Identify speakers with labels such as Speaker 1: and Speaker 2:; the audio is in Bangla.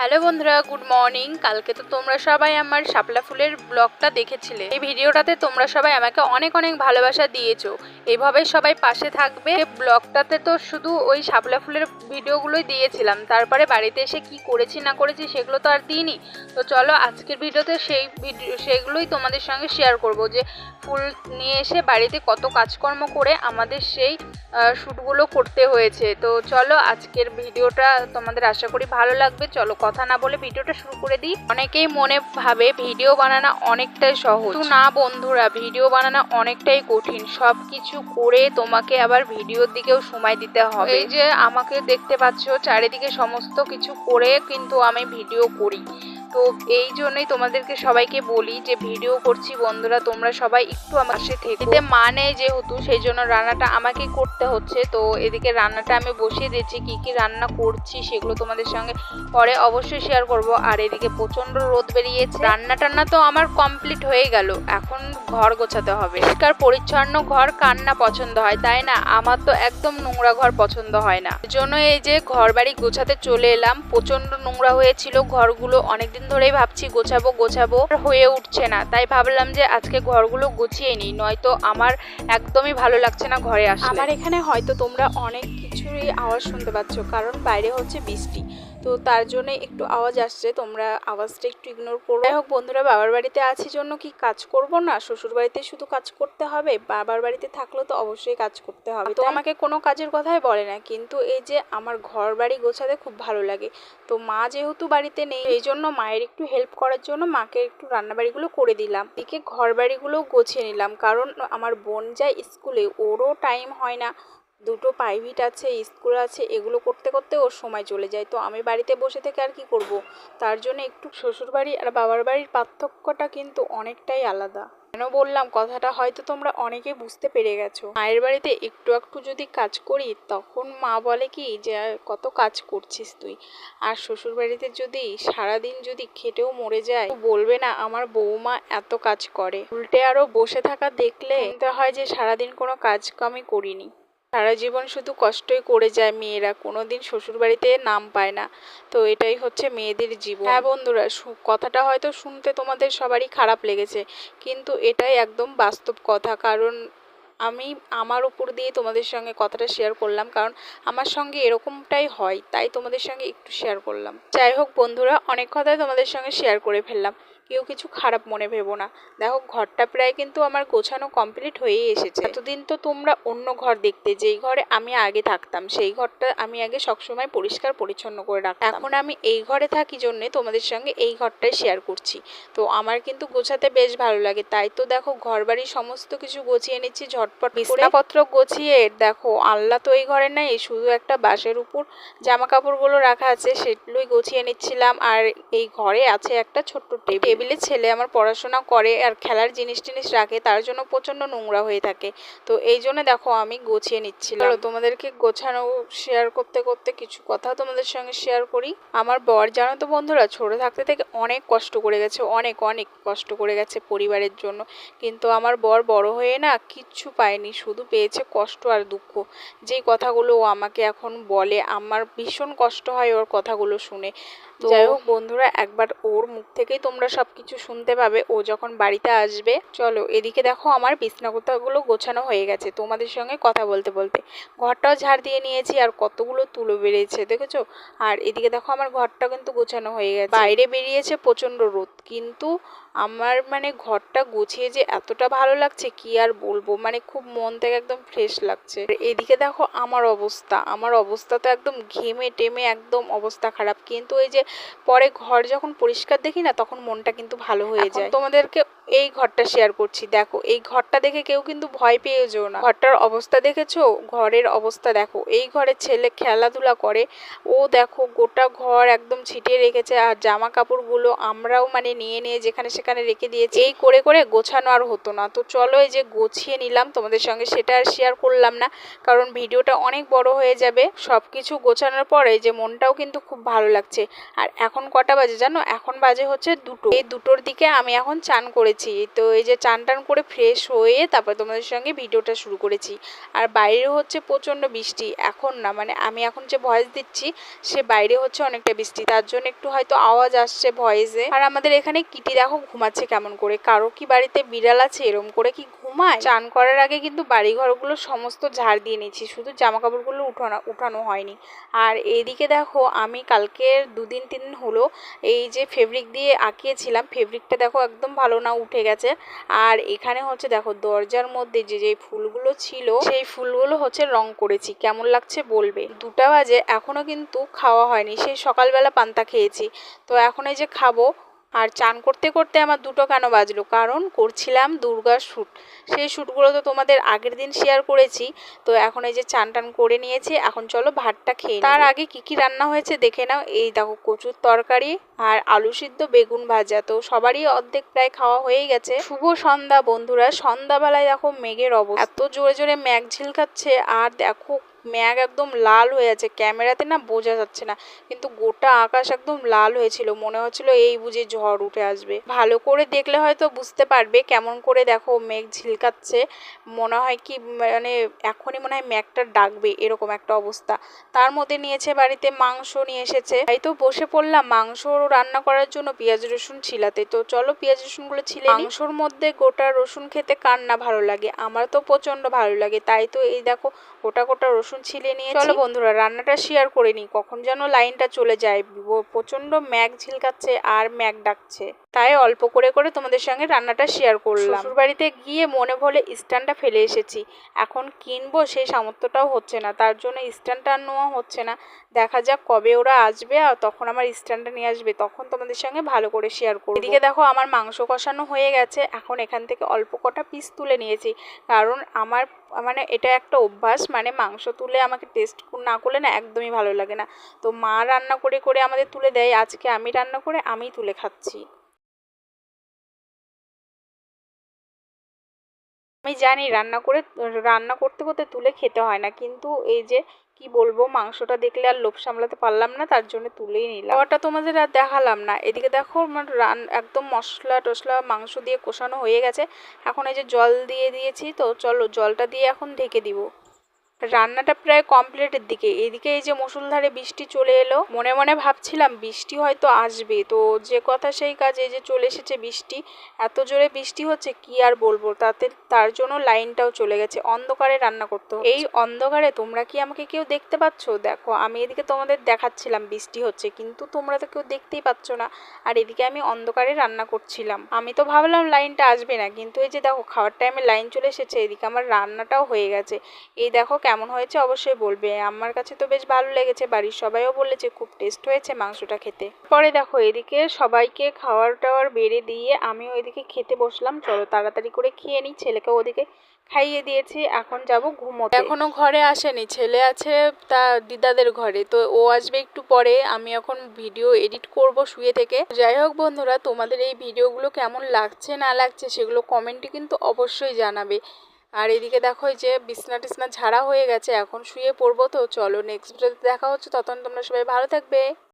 Speaker 1: হ্যালো বন্ধুরা, গুড মর্নিং। কালকে তো তোমরা সবাই আমার শাপলা ফুলের ব্লগটা দেখেছিলে। এই ভিডিওটাতে তোমরা সবাই আমাকে অনেক অনেক ভালোবাসা দিয়েছ। এভাবে সবাই পাশে থাকবে। ব্লগটাতে তো শুধু ওই শাপলা ফুলের ভিডিওগুলোই দিয়েছিলাম। তারপরে বাড়িতে এসে কি করেছি, না করেছি সেগুলো তো আর দিইনি। তো চলো, আজকের ভিডিওতে সেই ভিডিও সেগুলোই তোমাদের সঙ্গে শেয়ার করব যে, ফুল নিয়ে এসে বাড়িতে কত কাজকর্ম করে আমাদের সেই শ্যুটগুলো করতে হয়েছে। তো চলো, আজকের ভিডিওটা তোমাদের আশা করি ভালো লাগবে। চলো কথা না বলে ভিডিওটা শুরু করে দিই। অনেকেই মনে ভাবে ভিডিও বানানো অনেকটাই সহজ। তো না বন্ধুরা, ভিডিও বানানো অনেকটাই কঠিন। সব কিছু করে তোমাকে আবার ভিডিওর দিকেও সময় দিতে হবে। এই যে আমাকে দেখতে পাচ্ছ, চারিদিকে সমস্ত কিছু করে কিন্তু আমি ভিডিও করি। তো এই জন্যই তোমাদেরকে সবাইকে বলি যে ভিডিও করছি বন্ধুরা, তোমরা সবাই একটু আমার সাথে থেকে। মানে যেহেতু, সেই জন্য রান্নাটা আমাকেই করতে হচ্ছে। তো এদিকে রান্নাটা আমি বসিয়ে দিয়েছি, কি কি রান্না করছি সেগুলো তোমাদের সঙ্গে পরে অবশ্যই শেয়ার করব। আর এদিকে প্রচণ্ড রোদ বেরিয়েছে। রান্না টান্না তো আমার কমপ্লিট হয়ে গেল। এখন ঘর গোছাতে হবে। পরিষ্কার, পরিচ্ছন্ন ঘর কার না পছন্দ হয়, তাই না? আমার তো একদম নোংরা ঘর পছন্দ হয় না। জন্য এই যে ঘর বাড়ি গোছাতে চলে এলাম। প্রচণ্ড নোংরা হয়েছিল, ঘরগুলো অনেকদিন ধরেই ভাবছি গোছাবো গোছাবো হয়ে উঠছে না। তাই ভাবলাম যে আজকে ঘরগুলো গুছিয়ে নিই, নয়তো আমার একদমই ভালো লাগছে না ঘরে আসলে।
Speaker 2: আমার এখানে হয়তো তোমরা অনেক কিছুরই আওয়াজ শুনতে পাচ্ছ, কারণ বাইরে হচ্ছে বৃষ্টি। তো তার জন্য একটু আওয়াজ আসছে, তোমরা আওয়াজটা একটু ইগনোর করো। যাই হোক, বন্ধুরা, বাবার বাড়িতে আছি জন্য কি কাজ করব না? শ্বশুর বাড়িতে শুধু কাজ করতে হবে? বাবার বাড়িতে থাকলেও তো অবশ্যই কাজ করতে হবে। তো আমাকে কোনো কাজের কথাই বলে না, কিন্তু এই যে আমার ঘর বাড়ি গোছাতে খুব ভালো লাগে। তো মা যেহেতু বাড়িতে নেই, এই জন্য মায়ের একটু হেল্প করার জন্য মাকে একটু রান্নাবাড়িগুলো করে দিলাম। এদিকে ঘর বাড়িগুলো গোছিয়ে নিলাম, কারণ আমার বোন যায় স্কুলে, ওরও টাইম হয় না। দুটো প্রাইভেট আছে স্কুল আছে, এগুলো করতে করতে ওর সময় চলে যায়। তো আমি বাড়িতে বসে থেকে আর কি করব? তার জন্য একটু শ্বশুরবাড়ি আর বাবার বাড়ির পার্থক্যটা কিন্তু অনেকটাই আলাদা। কেন বললাম, কথাটা হয়তো তোমরা অনেকে বুঝতে পেরে গেছো। মায়ের বাড়িতে একটু একটু যদি কাজ করি, তখন মা বলে কি যে, কত কাজ করছিস তুই? আর শ্বশুর বাড়িতে যদি সারাদিন যদি খেটেও মরে যায় বলবে না, আমার বৌমা এত কাজ করে। উল্টে আরও বসে থাকা দেখলে হয় যে, সারাদিন কোনো কাজ কামই করিনি। সারা জীবন শুধু কষ্টই করে যায় মেয়েরা, কোনোদিন শ্বশুর বাড়িতে নাম পায় না। তো এটাই হচ্ছে মেয়েদের জীবন। হ্যাঁ বন্ধুরা কথাটা হয়তো শুনতে তোমাদের সবারই খারাপ লেগেছে, কিন্তু এটাই একদম বাস্তব কথা। কারণ আমি, আমার উপর দিয়ে তোমাদের সঙ্গে কথাটা শেয়ার করলাম, কারণ আমার সঙ্গে এরকমটাই হয়, তাই তোমাদের সঙ্গে একটু শেয়ার করলাম। যাই হোক বন্ধুরা, অনেক কথাই তোমাদের সঙ্গে শেয়ার করে ফেললাম। কেউ কিছু খারাপ মনে ভেবো না। দেখো, ঘরটা প্রায় কিন্তু আমার গোছানো কমপ্লিট হয়েই এসেছে। এতদিন তো তোমরা অন্য ঘর দেখতে, যেই ঘরে আমি আগে থাকতাম, সেই ঘরটা আমি আগে সবসময় পরিষ্কার পরিচ্ছন্ন করে রাখতাম। এখন আমি এই ঘরে থাকি জন্যে তোমাদের সঙ্গে এই ঘরটাই শেয়ার করছি। তো আমার কিন্তু গোছাতে বেশ ভালো লাগে। তাই তো দেখো ঘর বাড়ির সমস্ত কিছু গোছিয়ে নিচ্ছি ঝটপট বিছানাপত্র গোছিয়ে, দেখো আল্লাহ তো এই ঘরে নাই, শুধু একটা বাঁশের উপর জামা কাপড়গুলো রাখা আছে, সেগুলোই গুছিয়ে নিচ্ছিলাম। আর এই ঘরে আছে একটা ছোট্ট টেবিল। টেবিলে ছেলে আমার পড়াশোনা করে আর খেলার জিনিস টিনিস রাখে তার জন্য প্রচণ্ড নোংরা হয়ে থাকে। তো এই জন্য দেখো আমি গুছিয়ে নিচ্ছিলাম। তোমাদেরকে গোছানো শেয়ার করতে করতে কিছু কথা তোমাদের সঙ্গে শেয়ার করি। আমার বর জানো তো বন্ধুরা ছোট থাকতে থেকে অনেক কষ্ট করে গেছে অনেক অনেক কষ্ট করে গেছে পরিবারের জন্য। কিন্তু আমার বর বড় হয়ে না কিচ্ছু পায়নি শুধু পেয়েছে কষ্ট আর দুঃখ। যেই কথাগুলো ও আমাকে এখন বলে আমার ভীষণ কষ্ট হয় ওর কথাগুলো শুনে। যাই হোক বন্ধুরা একবার ওর মুখ থেকেই তোমরা সব কিছু শুনতে পাবে। ও যখন বাড়িতে আসবে, চলো এদিকে দেখো আমার বিছনাগুলো গোছানো হয়ে গেছে। তোমাদের সঙ্গে কথা বলতে বলতে। ঘরটাও ঝাড় দিয়ে নিয়েছি আর কতগুলো তুলো বেড়েছে দেখেছ? আর এদিকে দেখো আমার ঘরটা কিন্তু গোছানো হয়ে গেছে। বাইরে বেরিয়েছে প্রচণ্ড রোদ। কিন্তু আমার মানে ঘরটা গুছিয়ে যে এতটা ভালো লাগছে কি আর বলব? মানে খুব মন থেকে একদম ফ্রেশ লাগছে। এদিকে দেখো আমার অবস্থা। আমার অবস্থা তো একদম ঘেমে টেমে একদম অবস্থা খারাপ। কিন্তু এই যে পরে ঘর যখন পরিষ্কার দেখি না তখন মনটা কিন্তু ভালো হয়ে যায়। তোমাদেরকে এই ঘরটা শেয়ার করছি। দেখো, এই ঘরটা দেখে কেউ কিন্তু ভয় পেয়ে যেও না। ঘরটার অবস্থা দেখেছ? ঘরের অবস্থা দেখো। এই ঘরে ছেলে খেলাধুলা করে। ও দেখো, গোটা ঘর একদম ছিটিয়ে রেখেছে। আর জামা কাপড়গুলো আমরাও মানে নিয়ে নিয়ে যেখানে সেখানে রেখে দিয়েছি। এই করে করে গোছানো আর হতো না। তো চলো এই যে গোছিয়ে নিলাম। তোমাদের সঙ্গে সেটা আর শেয়ার করলাম না। কারণ ভিডিওটা অনেক বড় হয়ে যাবে। সব কিছু গোছানোর পরে যে মনটাও কিন্তু খুব ভালো লাগছে। আর এখন কটা বাজে জানো? এখন বাজে হচ্ছে দুটো। এই দুটোর দিকে আমি এখন চান করেছি। করেছি। তো এই যে চান টান করে ফ্রেশ হয়ে তারপর তোমাদের সঙ্গে ভিডিওটা শুরু করেছি। আর বাইরে হচ্ছে প্রচণ্ড বৃষ্টি। এখন না মানে আমি এখন যে ভয়েস দিচ্ছি, সে বাইরে হচ্ছে অনেকটা বৃষ্টি। তার জন্য একটু হয়তো আওয়াজ আসছে ভয়েসে আর আমাদের এখানে কিটি দেখো ঘুমাচ্ছে কেমন করে? কারও কি বাড়িতে বিড়াল আছে এরম করে কি ঘুমায়? চান করার আগে কিন্তু বাড়ি ঘরগুলো সমস্ত ঝাড় দিয়ে নিয়েছি শুধু জামা কাপড়গুলো উঠানো উঠানো হয়নি। আর এদিকে দেখো, আমি কালকের দুদিন, তিন দিন হলো এই যে ফেব্রিক দিয়ে আঁকিয়েছিলাম, ফেব্রিকটা দেখো একদম ভালো না, উঠে গেছে। আর এখানে হচ্ছে দেখো, দরজার মধ্যে যে যে ফুলগুলো ছিল, সেই ফুলগুলো হচ্ছে রং করেছি। কেমন লাগছে বলবে? দুটা বাজে, এখনও কিন্তু খাওয়া হয়নি। সেই সকালবেলা পান্তা খেয়েছি। তো এখন এই যে খাব আর চান করতে করতে আমার দুটো কেন বাজলো? কারণ করছিলাম দুর্গার শ্যুট। সেই শ্যুটগুলো তো তোমাদের আগের দিন শেয়ার করেছি। তো এখন এই যে চান টান করে নিয়েছি, এখন চলো ভাতটা খেয়ে তার আগে কি কি রান্না হয়েছে দেখে নাও। এই দেখো কচুর তরকারি আর আলু সিদ্ধ বেগুন ভাজা। তো সবারই অর্ধেক প্রায় খাওয়া হয়েই গেছে। শুভ সন্ধ্যা বন্ধুরা। সন্ধ্যাবেলায় দেখো মেঘের অবস্থা। এত জোরে জোরে মেঘ ঝিলকাচ্ছে আর দেখো মেঘ একদম লাল হয়ে আছে। ক্যামেরাতে না বোঝা যাচ্ছে না। কিন্তু গোটা আকাশ একদম লাল হয়েছিল। মনে হচ্ছিল এই বুঝে ঝড় উঠে আসবে। ভালো করে দেখলে হয়তো বুঝতে পারবে। কেমন করে দেখো মেঘ ঝিলকাচ্ছে। মনে হয় কি মানে এখনই মনে হয় মেঘটা ডাকবে। এরকম একটা অবস্থা। তার মধ্যে নিয়েছে বাড়িতে মাংস নিয়ে এসেছে। তাই তো বসে পড়লাম। মাংস রান্না করার জন্য পেঁয়াজ রসুন ছিলাতে। তো চলো পেঁয়াজ রসুনগুলো ছিলে। মাংসর মধ্যে গোটা রসুন খেতে কার না ভালো লাগে? আমার তো প্রচণ্ড ভালো লাগে। তাই তো এই দেখো গোটা গোটা রসুন ছিলে নিয়ে চলো বন্ধুরা, রান্নাটা শেয়ার করে নিই, কখন যেন লাইনটা চলে যায়। প্রচণ্ড প্রচণ্ড ম্যাগ ঝিলকাচ্ছে আর ম্যাগ ডাকছে। তাই অল্প করে করে তোমাদের সঙ্গে রান্নাটা শেয়ার করলাম। বাড়িতে গিয়ে মনে ভরে স্ট্যান্ডটা ফেলে এসেছি। এখন কিনবো সেই সামর্থ্যটাও হচ্ছে না তার জন্য স্ট্যান্ডটা আর নেওয়া হচ্ছে না। দেখা যাক কবে ওরা আসবে আর তখন আমার স্ট্যান্ডটা নিয়ে আসবে তখন তোমাদের সঙ্গে ভালো করে শেয়ার করব। এদিকে দেখো আমার মাংস কষানো হয়ে গেছে এখন এখান থেকে অল্প কটা পিস তুলে নিয়েছি। কারণ আমার মানে এটা একটা অভ্যাস মানে মাংস তুলে আমাকে টেস্ট না করলে না একদমই ভালো লাগে না। তো মা রান্না করে করে আমাদের তুলে দেয় আজকে আমি রান্না করে আমি তুলে খাচ্ছি। আমি জানি রান্না করে, রান্না করতে করতে তুলে খেতে হয় না। কিন্তু এই যে কি বলব, মাংসটা দেখলে আর লোভ সামলাতে পারলাম না, তার জন্য তুলেই নিলাম। ওটা তোমাদের আর দেখালাম না। এদিকে দেখো, আমার রান, একদম মশলা টসলা মাংস দিয়ে কষানো হয়ে গেছে। এখন এই যে জল দিয়ে দিয়েছি, তো চলো জলটা দিয়ে এখন ঢেকে দিব। রান্নাটা প্রায় কমপ্লিটের দিকে। এদিকে এই যে মুসুলধারে বৃষ্টি চলে এলো, মনে মনে ভাবছিলাম বৃষ্টি হয়তো আসবে। তো যে কথা সেই কাজ এই যে চলে এসেছে বৃষ্টি, এত জোরে বৃষ্টি হচ্ছে কি আর বলব? তাতে তার জন্য লাইনটাও চলে গেছে। অন্ধকারে রান্না করতে। এই অন্ধকারে তোমরা কি আমাকে কেউ দেখতে পাচ্ছ? দেখো, আমি এদিকে তোমাদের দেখাচ্ছিলাম বৃষ্টি হচ্ছে, কিন্তু তোমরা তো কেউ দেখতেই পাচ্ছ না। আর এদিকে আমি অন্ধকারে রান্না করছিলাম। আমি তো ভাবলাম লাইনটা আসবে না, কিন্তু এই যে দেখো, খাওয়ার টাইমে লাইন চলে এসেছে, এদিকে আমার রান্নাটাও হয়ে গেছে। এই দেখো কেমন হয়েছে অবশ্যই বলবে। আমার কাছে তো বেশ ভালো লেগেছে, বাড়ির সবাইও বলেছে খুব টেস্ট হয়েছে মাংসটা খেতে। পরে দেখো, এদিকে সবাইকে খাওয়ার টাওয়ার বেড়ে দিয়ে আমিও এদিকে খেতে বসলাম। চলো তাড়াতাড়ি করে খেয়ে নিই ছেলেকে ওদিকে খাইয়ে দিয়েছি, এখন যাব ঘুমোতে। এখনও ঘরে আসেনি, ছেলে আছে তা দিদাদের ঘরে, তো ও আসবে একটু পরে। আমি এখন ভিডিও এডিট করব শুয়ে থেকে। যাই হোক বন্ধুরা, তোমাদের এই ভিডিওগুলো কেমন লাগছে না লাগছে সেগুলো কমেন্টে কিন্তু অবশ্যই জানাবে। আর এদিকে দেখো যে বিছনা টিছনা ঝাড়া হয়ে গেছে, এখন শুয়ে পড়ব তো। চলো নেক্সট ভিডিওতে দেখা হচ্ছে, ততক্ষণ তোমরা সবাই ভালো থাকবে।